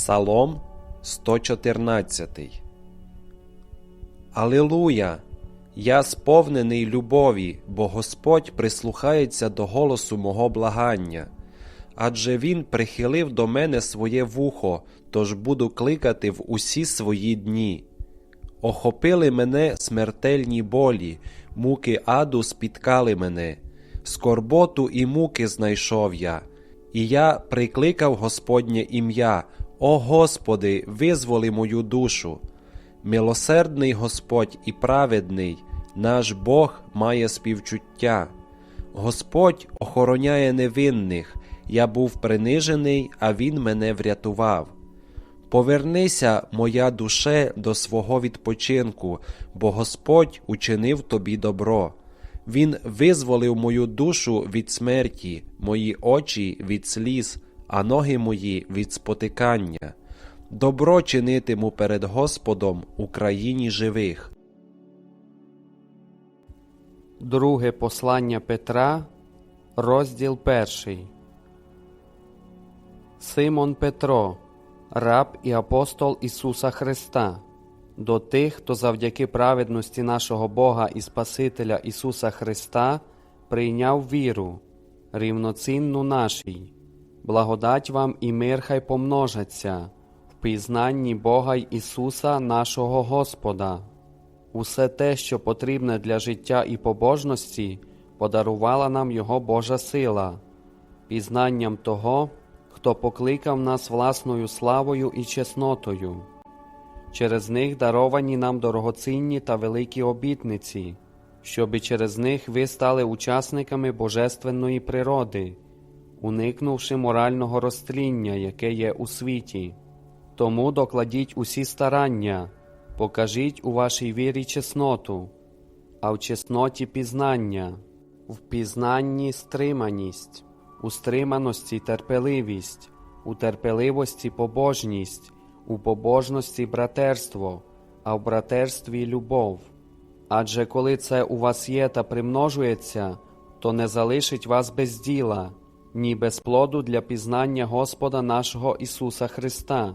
Псалом 114 Алілуя! Я сповнений любові, бо Господь прислухається до голосу мого благання. Адже Він прихилив до мене своє вухо, тож буду кликати в усі свої дні. Охопили мене смертельні болі, муки аду спіткали мене, скорботу і муки знайшов я, і я прикликав Господнє ім'я, О Господи, визволи мою душу. Милосердний Господь і праведний, наш Бог має співчуття. Господь охороняє невинних, я був принижений, а Він мене врятував. Повернися, моя душе, до свого відпочинку, бо Господь учинив тобі добро. Він визволив мою душу від смерті, мої очі від сліз, а ноги мої від спотикання. Добро чинитиму перед Господом у країні живих. Друге послання Петра, розділ перший. Симон Петро, раб і апостол Ісуса Христа, до тих, хто завдяки праведності нашого Бога і Спасителя Ісуса Христа прийняв віру, рівноцінну нашій, благодать вам і мир хай помножаться в пізнанні Бога й Ісуса нашого Господа. Усе те, що потрібне для життя і побожності, подарувала нам Його Божа сила, пізнанням того, хто покликав нас власною славою і чеснотою. Через них даровані нам дорогоцінні та великі обітниці, щоби через них ви стали учасниками божественної природи, уникнувши морального розтління, яке є у світі. Тому докладіть усі старання. Покажіть у вашій вірі чесноту, а в чесноті пізнання, в пізнанні стриманість, у стриманості терпеливість, у терпеливості побожність, у побожності братерство, а в братерстві любов. Адже коли це у вас є та примножується, то не залишить вас без діла, ні без плоду для пізнання Господа нашого Ісуса Христа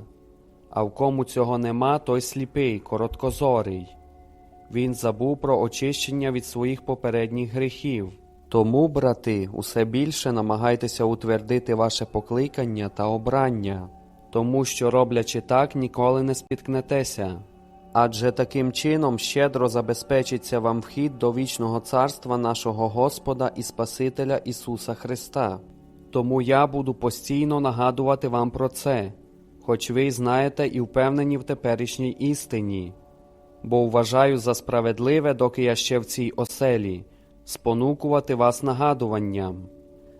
а в кому цього нема, той сліпий, короткозорий. Він забув про очищення від своїх попередніх гріхів. Тому, брати, усе більше намагайтеся утвердити ваше покликання та обрання, тому що, роблячи так, ніколи не спіткнетеся. Адже таким чином щедро забезпечиться вам вхід до вічного царства нашого Господа і Спасителя Ісуса Христа. Тому я буду постійно нагадувати вам про це хоч ви знаєте і впевнені в теперішній істині, бо вважаю за справедливе, доки я ще в цій оселі, спонукувати вас нагадуванням,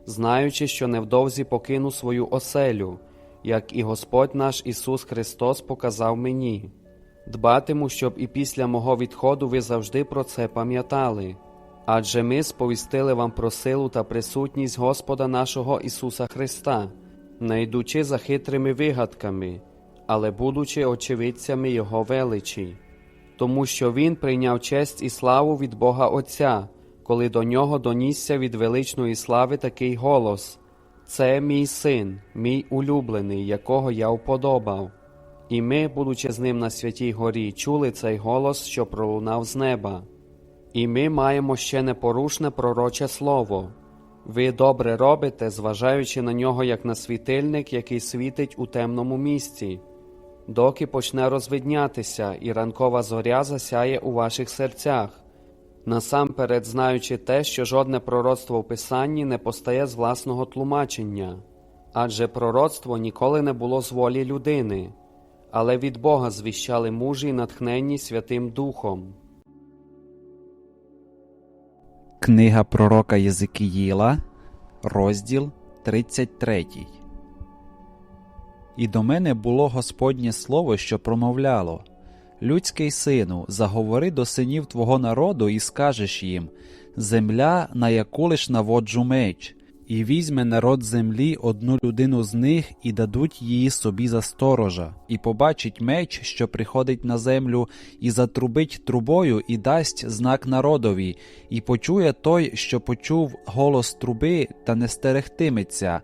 знаючи, що невдовзі покину свою оселю, як і Господь наш Ісус Христос показав мені. Дбатиму, щоб і після мого відходу ви завжди про це пам'ятали. Адже ми сповістили вам про силу та присутність Господа нашого Ісуса Христа не йдучи за хитрими вигадками, але будучи очевидцями Його величі, тому що Він прийняв честь і славу від Бога Отця, коли до нього донісся від величної слави такий голос Це мій син, мій улюблений, якого я вподобав. І ми, будучи з ним на святій горі, чули цей голос, що пролунав з неба. І ми маємо ще непорушне пророче слово. Ви добре робите, зважаючи на нього як на світильник, який світить у темному місці, доки почне розвиднятися, і ранкова зоря засяє у ваших серцях, насамперед знаючи те, що жодне пророцтво в Писанні не постає з власного тлумачення, адже пророцтво ніколи не було з волі людини, але від Бога звіщали мужі, натхненні Святим Духом. Книга пророка Єзикіїла, розділ 33. І до мене було Господнє слово, що промовляло Людський сину, заговори до синів твого народу і скажеш їм Земля, на яку лиш наводжу меч, і візьме народ землі одну людину з них і дадуть її собі за сторожа, і побачить меч, що приходить на землю, і затрубить трубою, і дасть знак народові, і почує той, що почув голос труби, та не стерегтиметься.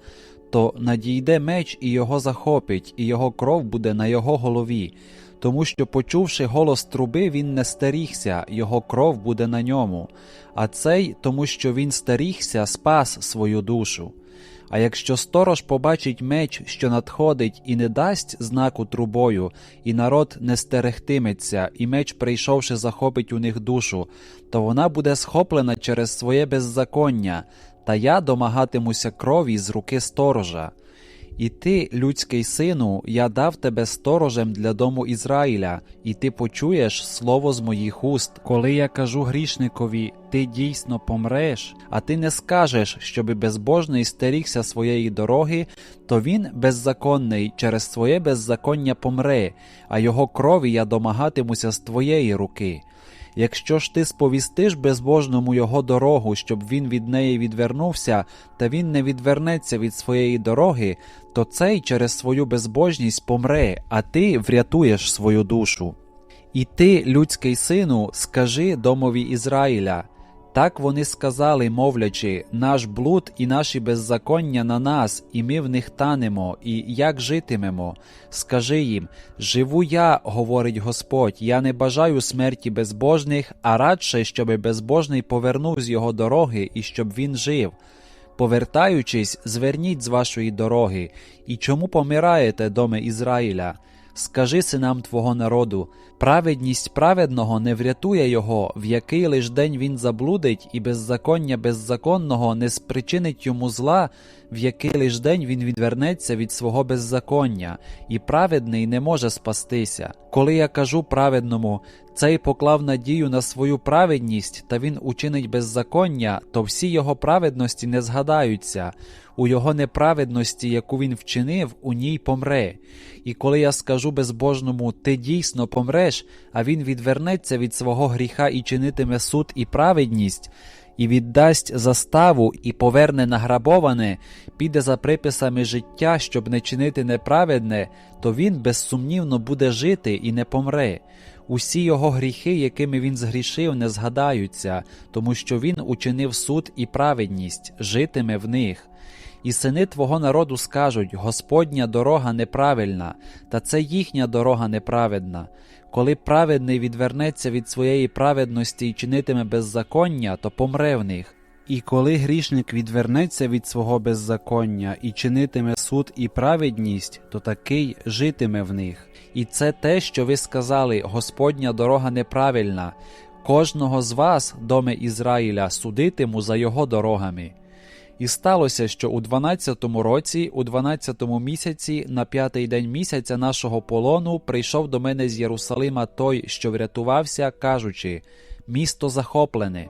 то надійде меч і його захопить, і його кров буде на його голові. Тому що, почувши голос труби, він не старігся, його кров буде на ньому, а цей, тому що він старігся, спас свою душу. А якщо сторож побачить меч, що надходить, і не дасть знаку трубою, і народ не стерегтиметься, і меч, прийшовши, захопить у них душу, то вона буде схоплена через своє беззаконня, та я домагатимуся крові з руки сторожа. І ти, людський сину, я дав тебе сторожем для дому Ізраїля, і ти почуєш слово з моїх уст. Коли я кажу грішникові, ти дійсно помреш, а ти не скажеш, щоби безбожний стерігся своєї дороги, то він беззаконний через своє беззаконня помре, а його крові я домагатимуся з твоєї руки. Якщо ж ти сповістиш безбожному його дорогу, щоб він від неї відвернувся, та він не відвернеться від своєї дороги, то цей через свою безбожність помре, а ти врятуєш свою душу. І ти, людський сину, скажи домові Ізраїля. Так вони сказали, мовлячи, наш блуд і наші беззаконня на нас, і ми в них танемо, і як житимемо. Скажи їм Живу я, говорить Господь, я не бажаю смерті безбожних, а радше, щоби безбожний повернув з його дороги і щоб він жив. Повертаючись, зверніть з вашої дороги, і чому помираєте, доме Ізраїля? Скажи синам твого народу, праведність праведного не врятує його, в який лиш день він заблудить, і беззаконня беззаконного не спричинить йому зла, в який лиш день він відвернеться від свого беззаконня, і праведний не може спастися. Коли я кажу праведному, цей поклав надію на свою праведність, та він учинить беззаконня, то всі його праведності не згадаються. У його неправедності, яку він вчинив, у ній помре. І коли я скажу безбожному, ти дійсно помреш, а він відвернеться від свого гріха і чинитиме суд і праведність, і віддасть заставу і поверне награбоване, піде за приписами життя, щоб не чинити неправедне, то він безсумнівно буде жити і не помре. Усі його гріхи, якими він згрішив, не згадаються, тому що він учинив суд і праведність, житиме в них. І сини твого народу скажуть: Господня дорога неправильна, та це їхня дорога неправедна. Коли праведний відвернеться від своєї праведності і чинитиме беззаконня, то помре в них. І коли грішник відвернеться від свого беззаконня і чинитиме суд і праведність, то такий житиме в них. І це те, що ви сказали: Господня дорога неправильна. Кожного з вас, доме Ізраїля, судитиму за його дорогами. І сталося, що у 12-му році, у 12-му місяці, на п'ятий день місяця нашого полону, прийшов до мене з Єрусалима той, що врятувався, кажучи: Місто захоплене.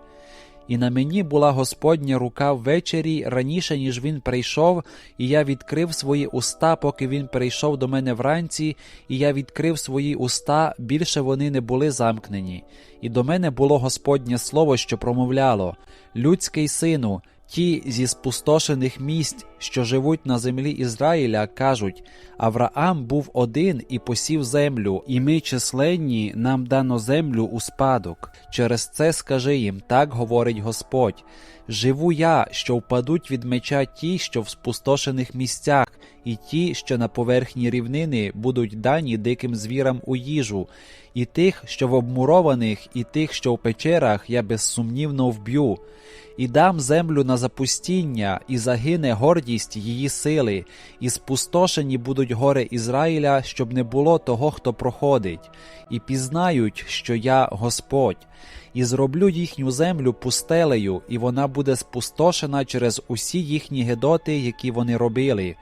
І на мені була Господня рука ввечері раніше, ніж він прийшов, і я відкрив свої уста, поки він прийшов до мене вранці, і я відкрив свої уста, більше вони не були замкнені. І до мене було Господнє слово, що промовляло: Людський сину, ті зі спустошених місць, що живуть на землі Ізраїля, кажуть: Авраам був один і посів землю, і ми численні нам дано землю у спадок. Через це скажи їм, так говорить Господь. Живу я, що впадуть від меча ті, що в спустошених місцях, і ті, що на поверхні рівнини будуть дані диким звірам у їжу, і тих, що в обмурованих, і тих, що в печерах, я безсумнівно вб'ю. І дам землю на запустіння, і загине гордість її сили, і спустошені будуть гори Ізраїля, щоб не було того, хто проходить, і пізнають, що я Господь, і зроблю їхню землю пустелею, і вона буде спустошена через усі їхні гедоти, які вони робили.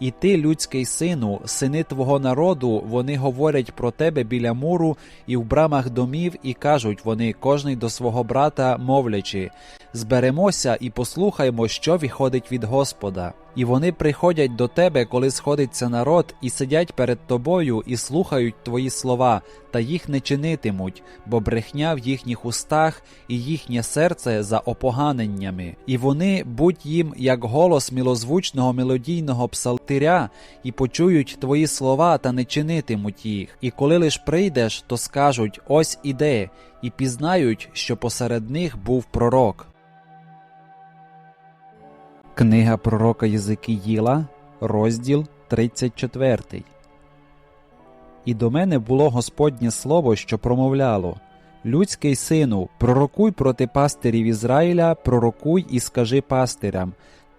І ти, людський сину, сини твого народу, вони говорять про тебе біля муру і в брамах домів, і кажуть вони кожний до свого брата, мовлячи: зберемося і послухаймо, що виходить від Господа. І вони приходять до тебе, коли сходиться народ, і сидять перед тобою, і слухають твої слова, та їх не чинитимуть, бо брехня в їхніх устах і їхнє серце за опоганеннями. І вони будь їм як голос милозвучного мелодійного псалтиря, і почують твої слова та не чинитимуть їх. І коли лиш прийдеш, то скажуть: ось іде, і пізнають, що посеред них був пророк. Книга пророка Єзикіїла, розділ 34. І до мене було Господнє слово, що промовляло Людський сину, пророкуй проти пастирів Ізраїля, пророкуй і скажи пастирям.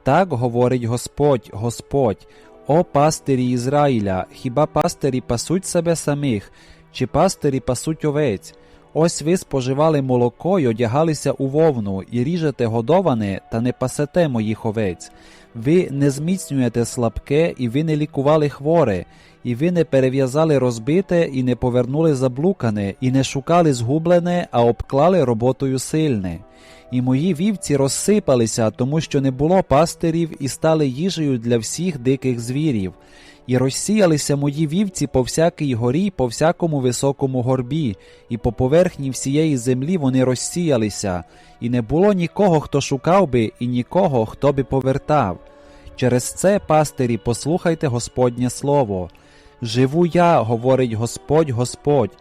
Так говорить Господь, Господь, о пастирі Ізраїля, хіба пастирі пасуть себе самих, чи пастирі пасуть овець? Ось ви споживали молоко й одягалися у вовну, і ріжете годоване, та не пасете моїх овець. Ви не зміцнюєте слабке, і ви не лікували хворе, і ви не перев'язали розбите, і не повернули заблукане, і не шукали згублене, а обклали роботою сильне. І мої вівці розсипалися, тому що не було пастирів, і стали їжею для всіх диких звірів. І розсіялися мої вівці по всякій горі, по всякому високому горбі, і по поверхні всієї землі вони розсіялися, і не було нікого, хто шукав би, і нікого, хто би повертав. Через це, пастирі, послухайте Господнє слово. Живу я, говорить Господь, Господь,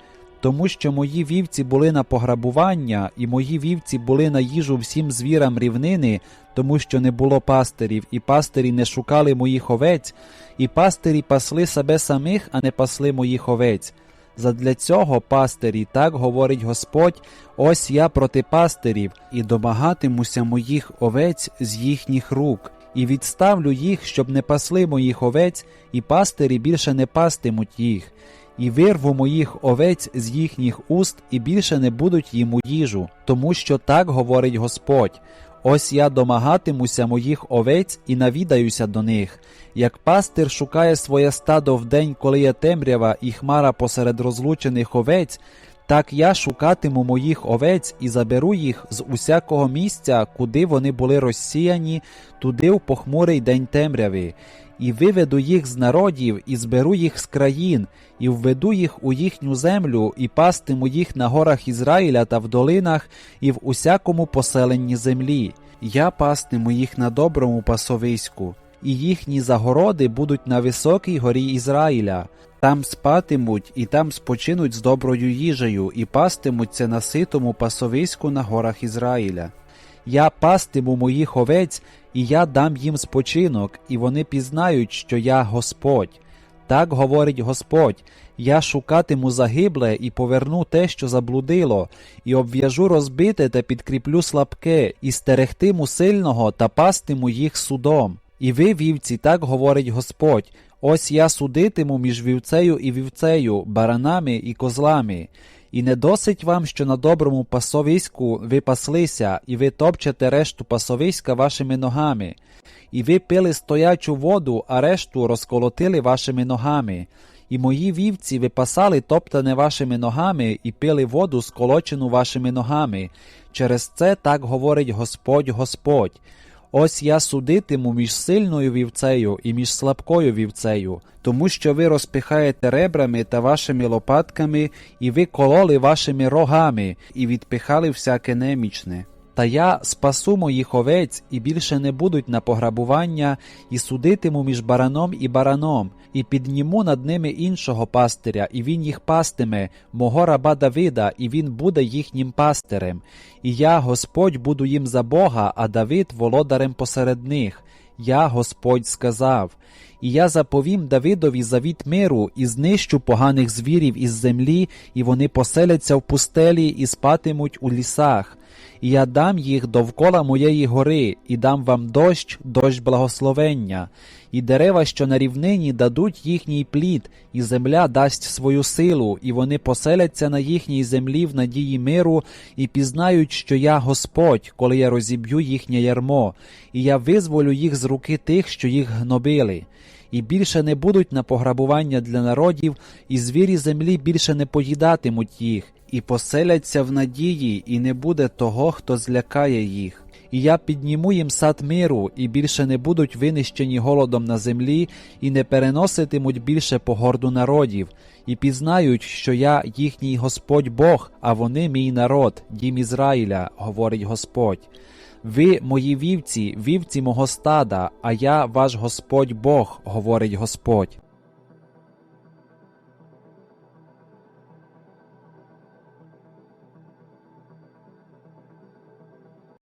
тому що мої вівці були на пограбування, і мої вівці були на їжу всім звірам рівнини, тому що не було пастирів, і пастирі не шукали моїх овець, і пастирі пасли себе самих, а не пасли моїх овець. Задля цього, пастирі, так говорить Господь, ось я проти пастирів, і домагатимуся моїх овець з їхніх рук, і відставлю їх, щоб не пасли моїх овець, і пастирі більше не пастимуть їх, і вирву моїх овець з їхніх уст, і більше не будуть їм у їжу, тому що так говорить Господь. Ось я домагатимуся моїх овець і навідаюся до них. Як пастир шукає своє стадо в день, коли є темрява і хмара посеред розлучених овець, так я шукатиму моїх овець і заберу їх з усякого місця, куди вони були розсіяні, туди в похмурий день темряви, і виведу їх з народів, і зберу їх з країн, і введу їх у їхню землю, і пастиму їх на горах Ізраїля та в долинах, і в усякому поселенні землі. Я пастиму їх на доброму пасовиську, і їхні загороди будуть на високій горі Ізраїля. Там спатимуть і там спочинуть з доброю їжею, і пастимуться на ситому пасовиську на горах Ізраїля. Я пастиму моїх овець, і я дам їм спочинок, і вони пізнають, що я Господь. Так говорить Господь: я шукатиму загибле і поверну те, що заблудило, і обв'яжу розбите та підкріплю слабке, і стерегтиму сильного та пастиму їх судом. І ви, вівці, так говорить Господь. Ось я судитиму між вівцею і вівцею, баранами і козлами. І не досить вам, що на доброму пасовиську ви паслися, і ви топчете решту пасовиська вашими ногами, і ви пили стоячу воду, а решту розколотили вашими ногами. І мої вівці ви пасали топтане вашими ногами, і пили воду, сколочену вашими ногами. Через це так говорить Господь Господь. Ось я судитиму між сильною вівцею і між слабкою вівцею, тому що ви розпихаєте ребрами та вашими лопатками, і ви кололи вашими рогами, і відпихали всяке немічне. Та я спасу моїх овець, і більше не будуть на пограбування, і судитиму між бараном і бараном, і підніму над ними іншого пастиря, і він їх пастиме, мого раба Давида, і він буде їхнім пастирем. І я, Господь, буду їм за Бога, а Давид володарем посеред них. Я, Господь, сказав. І я заповім Давидові завіт миру, і знищу поганих звірів із землі, і вони поселяться в пустелі і спатимуть у лісах. І я дам їх довкола моєї гори, і дам вам дощ, дощ благословення, і дерева, що на рівнині, дадуть їхній плід, і земля дасть свою силу, і вони поселяться на їхній землі в надії миру, і пізнають, що я Господь, коли я розіб'ю їхнє ярмо, і я визволю їх з руки тих, що їх гнобили. І більше не будуть на пограбування для народів, і звірі землі більше не поїдатимуть їх, і поселяться в надії, і не буде того, хто злякає їх. І я підніму їм сад миру, і більше не будуть винищені голодом на землі, і не переноситимуть більше погорду народів, і пізнають, що я їхній Господь Бог, а вони мій народ, дім Ізраїля, говорить Господь. Ви мої вівці, вівці мого стада, а я ваш Господь Бог, говорить Господь.